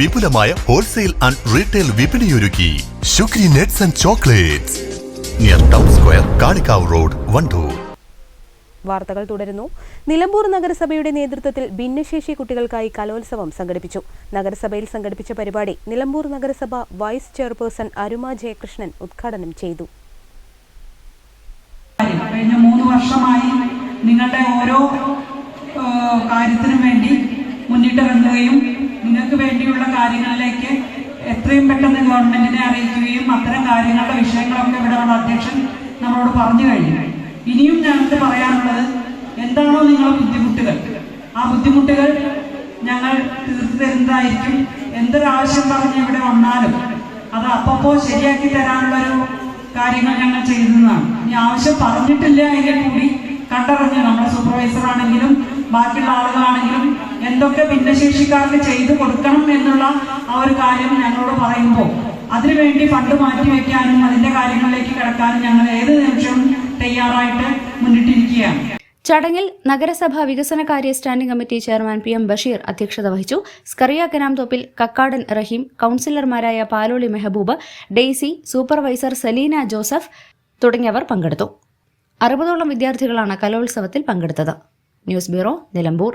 വിപുലമായ wholesale and retail വിപണിയൊരുക്കി. Shukri nuts and chocolates near town square Kalikavu road Wandoor വാർത്തകൾ തുടരുന്നു. നിലമ്പൂർ നഗരസഭയുടെ നേതൃത്വത്തിൽ ഭിന്നശേഷി കുട്ടികൾക്കായി കലോത്സവം സംഘടിപ്പിച്ചു. നഗരസഭയിൽ സംഘടിപ്പിച്ച പരിപാടി നിലമ്പൂർ നഗരസഭ വൈസ് ചെയർപേഴ്സൺ അരുമ ജയകൃഷ്ണൻ ഉദ്ഘാടനം ചെയ്തു. കഴിഞ്ഞ മൂന്ന് വർഷമായി നിങ്ങളുടെ ഓരോ കാര്യത്തിനും വേണ്ടി മുന്നിട്ടിറങ്ങുകയും കാര്യങ്ങളിലേക്ക് എത്രയും പെട്ടെന്ന് ഗവൺമെന്റിനെ അറിയിക്കുകയും അത്തരം കാര്യങ്ങളുടെ വിഷയങ്ങളൊക്കെ ഇവിടെ ഉള്ള അധ്യക്ഷൻ നമ്മളോട് പറഞ്ഞു കഴിഞ്ഞു. ഇനിയും ഞങ്ങൾക്ക് പറയാനുള്ളത് എന്താണോ നിങ്ങളുടെ ബുദ്ധിമുട്ടുകൾ. ആ ബുദ്ധിമുട്ടുകൾ ഞങ്ങൾ തീർത്തു തരുന്നതായിരിക്കും. എന്തൊരാവശ്യം പറഞ്ഞ് ഇവിടെ വന്നാലും അത് അപ്പപ്പോ ശരിയാക്കി തരാനുള്ളൊരു കാര്യങ്ങൾ ഞങ്ങൾ ചെയ്യുന്നതാണ് ഇനി ആവശ്യം പറഞ്ഞിട്ടില്ല എങ്കിൽ കൂടി കണ്ടറിഞ്ഞ് നമ്മുടെ സൂപ്പർവൈസർ ആണെങ്കിലും ബാക്കിയുള്ള ആളുകളാണെങ്കിലും എന്തൊക്കെ ഭിന്നശേഷിക്കാർക്ക് ചെയ്തു കൊടുക്കണം എന്നുള്ള ആ ഒരു കാര്യം ഞങ്ങളോട് പറയുമ്പോൾ അതിനുവേണ്ടി ഫണ്ട് മാറ്റിവെക്കാനും അതിന്റെ കാര്യങ്ങളിലേക്ക് കിടക്കാനും ഞങ്ങൾ ഏത് നിമിഷവും തയ്യാറായിട്ട് മുന്നിട്ടിരിക്കുകയാണ്. ചടങ്ങിൽ നഗരസഭ വികസനകാര്യ standing committee chairman P M Basheer അധ്യക്ഷത വഹിച്ചു. Scaria Kanamthoppil Kakkadan Raheem കൌൺസിലർമാരായ Paloli Mehaboob Daisy supervisor Saleena Joseph തുടങ്ങിയവർ പങ്കെടുത്തു. അറുപതോളം വിദ്യാർത്ഥികളാണ് കലോത്സവത്തിൽ പങ്കെടുത്തത്. News bureau Nilambur.